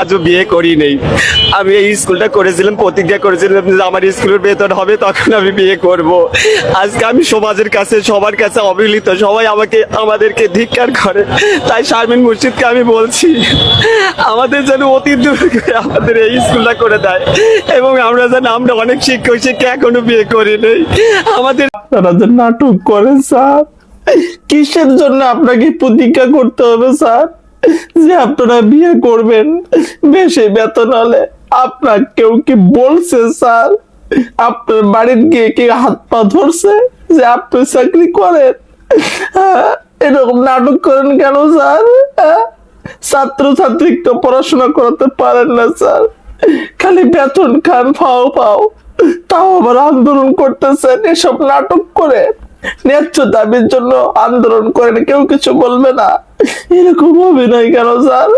আজও বিয়ে করি নেই। আমি এই স্কুলটা করেছিলাম, প্রতিজ্ঞা করেছিলাম যে আমার স্কুলের বেতন হবে, তখন আমি বিয়ে করব। আজকে আমি সমাজের কাছে, সবার কাছে অবহেলিত, সবাই আমাকে, আমাদেরকে ধিক্কার করে। তাই শারমিন মুর্শিদকে আমি বলছি, আমাদের যেন অতি দূর করে আমাদের এই স্কুলটা করে দেয়। এবং আমরা যেন, আমরা অনেক শিক্ষক শিক্ষা এখনও বিয়ে করি নেই। আমাদের আপনারা যে নাটক করেন, স্যার, কিসের জন্য আপনাকে প্রতিজ্ঞা করতে হবে, স্যার? যে আপনারা বিয়ে করবেন বেশি বেতন হলে আপনার কেউ কি বলছে স্যার? আপনার বাড়ির গিয়ে কি হাত পা ধরছে যে আপনি চাকরি করেন? হ্যাঁ, এরকম নাটক করেন কেন স্যার? হ্যাঁ? ছাত্র ছাত্রী তো পড়াশোনা করাতে পারেন না স্যার। খালি বেতন খান ফাও ফাও। তাও আবার আন্দোলন করতেছেন এসব নাটক করে। ন্যায্য দাবির জন্য আন্দোলন করেন কেউ কিছু বলবে না। এরকম অভিনয় কেন, স্যার?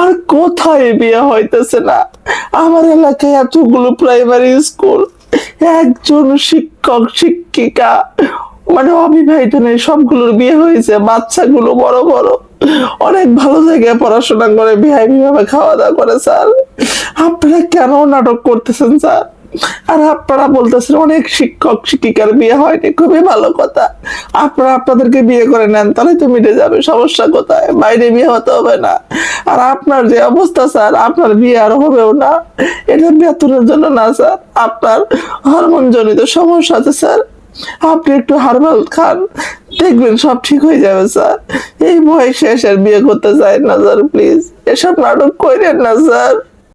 আর কোথায় বিয়ে হইতেছে না? আমার এলাকায় এতগুলো প্রাইমারি স্কুল একজন শিক্ষক, শিক্ষিকা মানে অবিবাহিত নেই, সবগুলোর বিয়ে হয়েছে, বাচ্চাগুলো বড় বড়। অনেক ভালো জায়গায় পড়াশোনা করে বিহাই ভাবে খাওয়া দাওয়া করে, স্যার। আপনারা কেন নাটক করতেছেন, স্যার? আর আপনারা বলতেছেন, অনেক শিক্ষক শিক্ষিকার বিয়ে হয়নি, খুবই ভালো কথা। আপনারা আপনাদেরকে বিয়ে করে নেন, তাহলে তো মিটে যাবে, সমস্যা কোথায়? বাইরে বিয়ে হতে হবে না। আর আপনার যে অবস্থা, স্যার, আপনার বিয়ে আর হবেও না। এটা বেতনের জন্য না, স্যার। আপনার হরমোন জনিত সমস্যা আছে, স্যার। আপনি একটু হারবাল খান, দেখবেন সব ঠিক হয়ে যাবে, স্যার। এই বয়সে এসে বিয়ে করতে চাই না, স্যার, প্লিজ। এসব নাটক করেন না, স্যার।